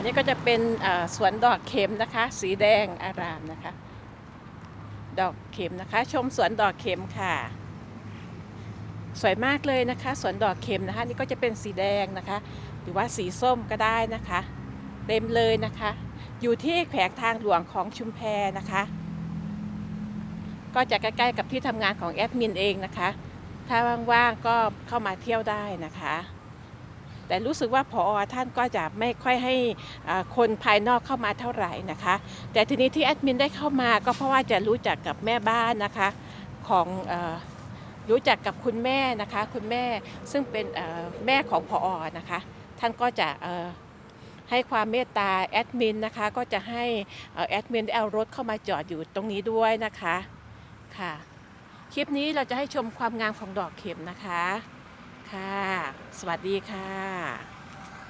อันนี้ก็จะเป็นสวนดอกเข็มนะคะ สีแดงอารามนะคะ ดอกเข็มนะคะ ชมสวนดอกเข็มค่ะ สวยมากเลยนะคะ สวนดอกเข็มนะคะ นี่ก็จะเป็นสีแดงนะคะ หรือว่าสีส้มก็ได้นะคะ เต็มเลยนะคะ อยู่ที่แขวงทางหลวงของชุมแพนะคะ ก็จะใกล้ๆกับที่ทำงานของแอดมินเองนะคะ ถ้าว่างๆก็เข้ามาเที่ยวได้นะคะ แต่รู้สึกว่าพอท่านก็จะไม่ค่อยให้คนภายนอกเข้ามาเท่าไหร่นะคะ แต่ทีนี้ที่แอดมินได้เข้ามาก็เพราะว่าจะรู้จักกับแม่บ้านนะคะของอรู้จักกับคุณแม่นะคะ คุณแม่ซึ่งเป็นแม่ของพอนะคะ ท่านก็จะให้ความเมตตาแอดมินนะคะ ก็จะให้แอดมินได้เอารถเข้ามาจอดอยู่ตรงนี้ด้วยนะคะค่ะ คลิปนี้เราจะให้ชมความงามของดอกเข็มนะคะค่ะ สวัสดีค่ะ